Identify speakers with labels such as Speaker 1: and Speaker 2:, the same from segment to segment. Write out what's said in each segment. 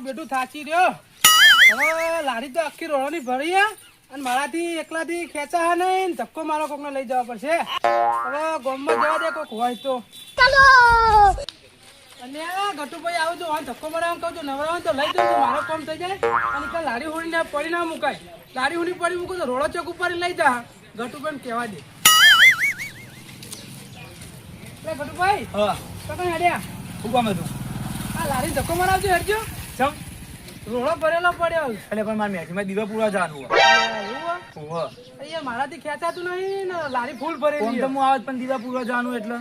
Speaker 1: મારું બેટું થાચી રહ્યો. હવે લારી તો આખી રોડોની ભરી હે. અને મારાથી એકલાથી ખેંચા હા નહીં. ધક્કો મારો કોકને લઈ જવા પડશે. હવે ગોમમાં જવા દે કોક હોય તો. અને આ ગટુભાઈ આવું તો આ ધક્કો મારા કહું તો નવરા તો લઈ જાઉં મારો કામ થઈ જાય. અને લારી હોડીને પડી ના મુકાય. લારી હોડી પડી મૂકું તો રોડો ચોક ઉપર લઈ જા. ગટુભાઈ કહેવા દે. ગટુભાઈ
Speaker 2: હા.
Speaker 1: તો કઈ હડ્યા?
Speaker 2: ઊભા મેં હતું?
Speaker 1: આ લારી ધક્કો મારવજો હેડજો.
Speaker 2: ચમ
Speaker 1: રોડો ભરેલો પડ્યો.
Speaker 2: એટલે પણ મારા મેઠીમાં દીવા પૂરા જવાનું હોય.
Speaker 1: અહીંયા મારાથી ખેંચાતું નહીં ને લારી ફૂલ
Speaker 2: ભરે
Speaker 1: ભરેલી
Speaker 2: તો હું આવત પણ દીવા પૂરા જવાનું એટલે.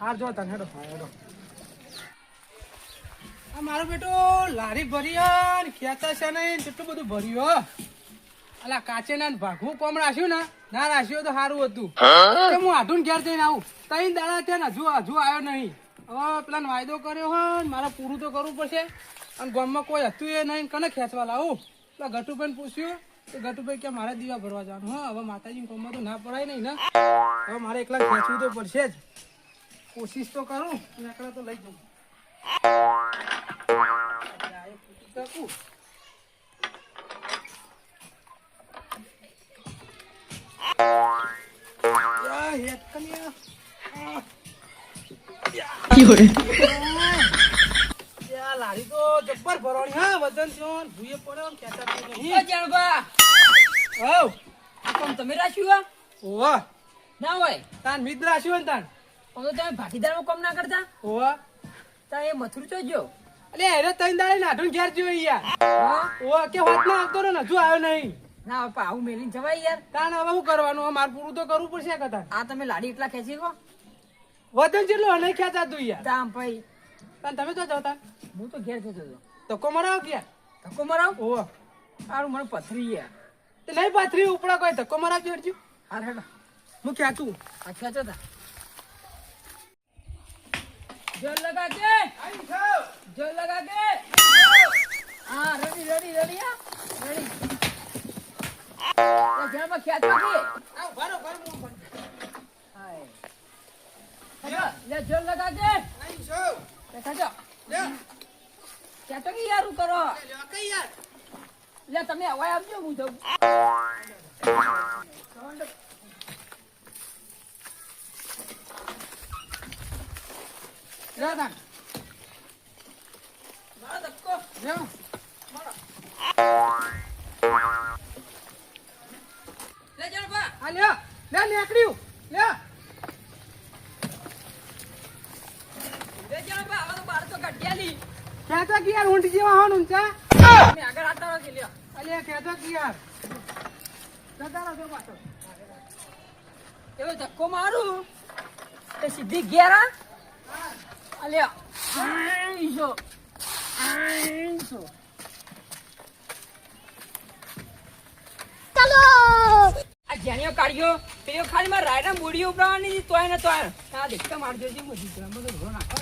Speaker 1: હાર જો તને હેડો હેડો. આ મારો બેટો લારી ભરી ને ખેંચા છે નહીં કેટલું બધું ભર્યું હો. અલા કાચે ના ભાગવું કોમ રાખ્યું ને? ના રાખ્યું તો સારું હતું. હું? આઢું ઘેર જઈને આવું. તઈ દાડા ત્યાં ને હજુ હજુ આવ્યો નહીં. હવે પેલા વાયદો કર્યો હોય મારે પૂરું તો કરવું પડશે. અને ગામમાં કોઈ હતું એ નહીં કને ખેંચવા લાવું? પેલા ગટુભાઈ પૂછ્યું તો ગટુભાઈ કે મારે દીવા ભરવા જવાનું? હા, હવે માતાજી ગામમાં તો ના પડાય નહીં ને. હવે મારે એકલા ખેંચવું તો પડશે જ. કોશિશ તો કરું અને એકલા તો લઈ જઉં. યા, લારી તો જબ્બર ને
Speaker 3: કરતા
Speaker 1: ઓવા.
Speaker 3: તો એ મથુર તો જો
Speaker 1: અલે હેરે તઈને દાડે યાર ઓવા કે આવતો ને આવ્યો નહીં
Speaker 3: ના બાપા આવું મેલીને જવાય યાર
Speaker 1: તાન શું કરવાનું મારે પૂરું તો કરવું પડશે કદાચ
Speaker 3: આ તમે લાડી એટલા ખેંચી કો
Speaker 1: વજન જેટલું નહીં ખેંચાતું યાર.
Speaker 3: તામ ભાઈ.
Speaker 1: તાન તમે તો જતા?
Speaker 3: હું તો ઘેર જતો હતો.
Speaker 1: ધક્કો મરાવ ક્યાં
Speaker 3: ધક્કો મરાવ?
Speaker 1: ઓ
Speaker 3: સારું મને પથરી યાર
Speaker 1: તે નહીં પથરી ઉપડા કોઈ ધક્કો મરાવજો અરજુ
Speaker 3: હાર હેડો.
Speaker 1: હું ખેંચું
Speaker 3: આ ક્યાં તા. જોર લગા કે! જોર લગા કે! હા રેડી રેડી રેડી હા. રેડી. ઘરમાં ખેંચવા ભરો હાય લે જોર લગા કે લે ખેંચો ખેંચો કે યાર કરો. લે તમે હવાય આપજો હું જઉં.
Speaker 1: લે તાન
Speaker 3: મારો ધક્કો.
Speaker 1: જા.
Speaker 3: લે જોર બા.
Speaker 1: આ લે લે નીકળ્યું લે
Speaker 3: લે જોર બા હવે તો બાર તો કાઢ્યાલી
Speaker 1: કે યાર ઊંટ જેવા હોન ઊંચા
Speaker 3: મે આગળ આતા રહો કે લ્યો.
Speaker 1: અલે ખેંચો કે યાર. જતા રહો પાછો.
Speaker 3: એવો ધક્કો મારું. તે સીધી ગેરા અલે આઈશો આઈશો આ જેણીઓ કાઢ્યો પેલો ખાલી મારા રાયડા મૂડી ઉપડાવવાની તોય ને તોય. આ દેખતા મારજો જે મજી ગ્રામ બધો ઘરો નાખો.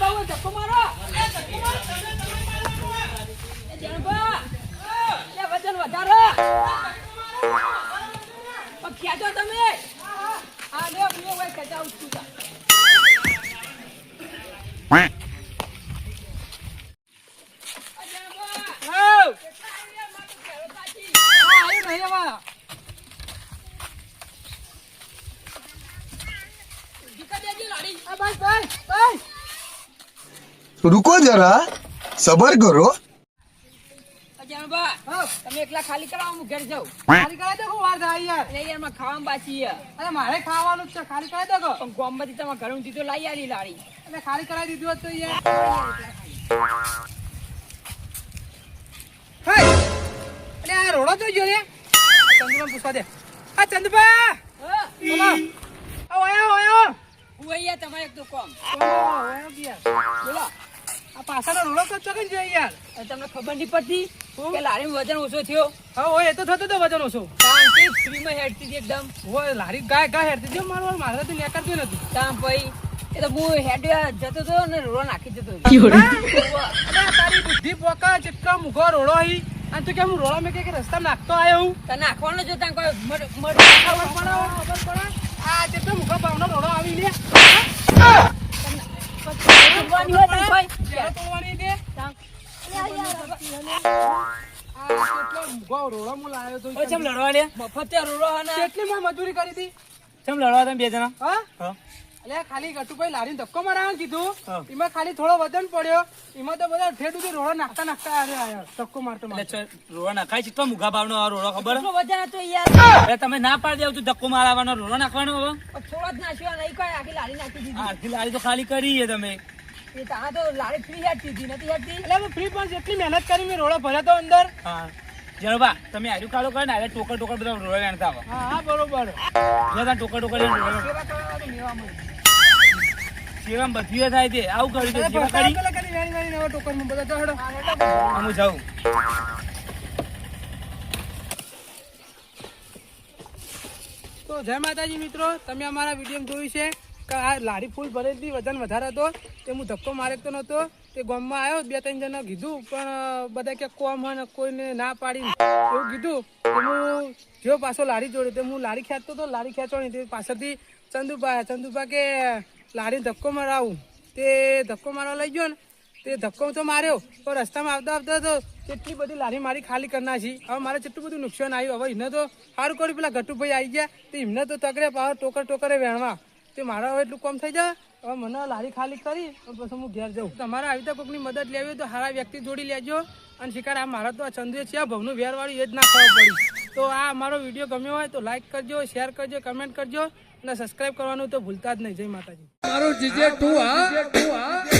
Speaker 3: બા ધક્કો મારો. એ જણબા એ વજન વધારો. ઓ તમે. આ લે હું હવે ખેંચાવું છું જા. આ જણબા,
Speaker 1: આવ
Speaker 3: કેટલા આવ્યા મારું ઘેરો તાજી?
Speaker 1: આ આવ્યું નહીં હવે
Speaker 3: જીકા દેજો લાડી.
Speaker 1: આ બસ બસ
Speaker 3: જરા સબર
Speaker 1: કરો.
Speaker 3: તમે એકલા ખાલી કરાવો હું ઘેર જાઉં.
Speaker 1: ખાલી કરાવી દો વાર થાય યાર
Speaker 3: એ યારમાં ખાવાનું બાકી
Speaker 1: અરે મારે ખાવાનું છે ખાલી કરાવી દો
Speaker 3: પણ ગોમ બધી તમારા ઘરે દીધો લાવી આલી લાડી
Speaker 1: અને ખાલી કરાવી દીધું હતું યાર અરે આ રોડો તો જો રે. ચંદુભાઈ પૂછવા દે. આ ચંદુભાઈ ઓયો ઓયો
Speaker 3: હું અહીંયા તમારે એક
Speaker 1: દુકાન. પાછળનો રોડો તો કઈ જોઈએ યાર.
Speaker 3: તમને ખબર નહીં પડતી કે લારી વજન ઓછો થયો?
Speaker 1: હા હોય એ તો થતો તો વજન ઓછો.
Speaker 3: કે ફ્રીમાં હેડતી હતી એકદમ.
Speaker 1: હો લારી ગાય ગાય હેડતી જો મારો મારે તો નેકરતું નથી
Speaker 3: તામ ભાઈ એ તો હું હેડ જતો હતો ને રોડો નાખી જતો હતો?
Speaker 1: અરે તારી બુદ્ધિ પોકા ચિટકા મુખો રોડો હી. અને તું કેમ હું રોડો મેં કે રસ્તા નાખતો આવ્યો હું?
Speaker 3: તને નાખવાનો જો ત્યાં કોઈ મર- મર-
Speaker 1: ખબર પડે ખબર પડે. આ જેટલો મુખો ભાવનો રોડો આવી લે.
Speaker 3: તોડવાની હોય તો ભાઈ.
Speaker 1: તોડવાની દે
Speaker 3: તામ.
Speaker 1: આ કેટલો મુખો રોડો હું લાવ્યો તો
Speaker 2: ઓ, ચમ લડવા લે
Speaker 3: મફતે રોડો હે ને.
Speaker 1: કેટલી માં મજૂરી કરી હતી?
Speaker 2: ચમ લડવા બે જણા?
Speaker 1: હા?
Speaker 2: હા.
Speaker 1: એટલે ખાલી ગટુભાઈ લારીને ધક્કો મારવાનું કીધું.
Speaker 2: હા.
Speaker 1: એમાં ખાલી થોડો વજન પડ્યો. એમાં તો બધા ઠેઠ સુધી રોડો નાખતા નાખતા ધક્કો મારતો.
Speaker 2: રોડો નાખાય છે? તો મુઘા ભાવનો આ રોડો ખબર?
Speaker 3: કેટલો વજન હતો યાર?
Speaker 2: અરે તમે ના પાડી દેવું ધક્કો મારવાનો રોડો નાખવાનો હવે.
Speaker 3: થોડો જ નાખ્યો નહીં કોઈ આખી લારી નાખી દીધી.
Speaker 2: આરતી લારી તો ખાલી કરી તમે.
Speaker 3: એ તારા તો લારી ફ્રી હેડતી હતી નથી હેડતી?
Speaker 1: એટલે હું ફ્રી પણ જેટલી મહેનત કરી મેં રોડો ભર્યો તો અંદર.
Speaker 2: હા. જણબા તમે આર્યું કાઢો કરે ને આરે ટોકર ટોકર બધા રોડો વેણતા આવો.
Speaker 1: હા હા બરોબર.
Speaker 2: જો ત્યાં ટોકર ટોકર લઈને રોડો
Speaker 3: સેવા કરવા તો મેવા મળે
Speaker 2: સેવામાં બધું થાય છે. આવું કર્યું છે સેવા કરી?
Speaker 1: પેલા કરી વેણી વેણીને હવે ટોકરમાં બધા ચડો.
Speaker 2: હું જાઉં.
Speaker 1: તો જય માતાજી મિત્રો તમે અમારા વીડિયો જોયું છે. કે લારી ફૂલ ભરેલી વજન વધારે હતો, તે હું ધક્કો મારે તો નહોતો. તે ગામમાં આવ્યો, બે ત્રણ જણા કીધું, પણ બધા કે કોમ હોય ને, કોઈને ના પાડી. એવું કીધું તો હું જો પાછો લારી જોડે. તે હું લારી ખેંચતો હતો લારી ખેંચવાની તે પાછળથી ચંદુભા. ચંદુભા કે લારી ધક્કો મારાવું. તે ધક્કો મારવા લઈ ગયો ને, તે ધક્કો તો માર્યો, પણ રસ્તામાં આવતા આવતા તો કેટલી બધી લારી મારી ખાલી કરી નાખી. હવે મારે કેટલું બધું નુકસાન આવ્યું, હવે એમને તો સારું કર્યું. પેલા ગટુભાઈ આવી ગયા, તે એમને તો તકરે પાવર ટોકર ટોકરે વેણવા. તે મારા હવે એટલું કમ થઈ જાય? હવે મને લારી ખાલી કરી પછી હું ઘેર જાઉં. તમારે આવી રીતે કોઈકની મદદ લેવી હોય તો સારા વ્યક્તિ જોડી લેજો. અને શિકાર આ મારા તો આ ચંદુએ છે આ ભવનું વેરવાળું એ જ ના ખબર પડી. તો આ અમારો વીડિયો ગમ્યો હોય તો લાઈક કરજો શેર કરજો કમેન્ટ કરજો. અને સબસ્ક્રાઈબ કરવાનું તો ભૂલતા જ નહીં. જય માતાજી. મારું જીજે ટુ હા?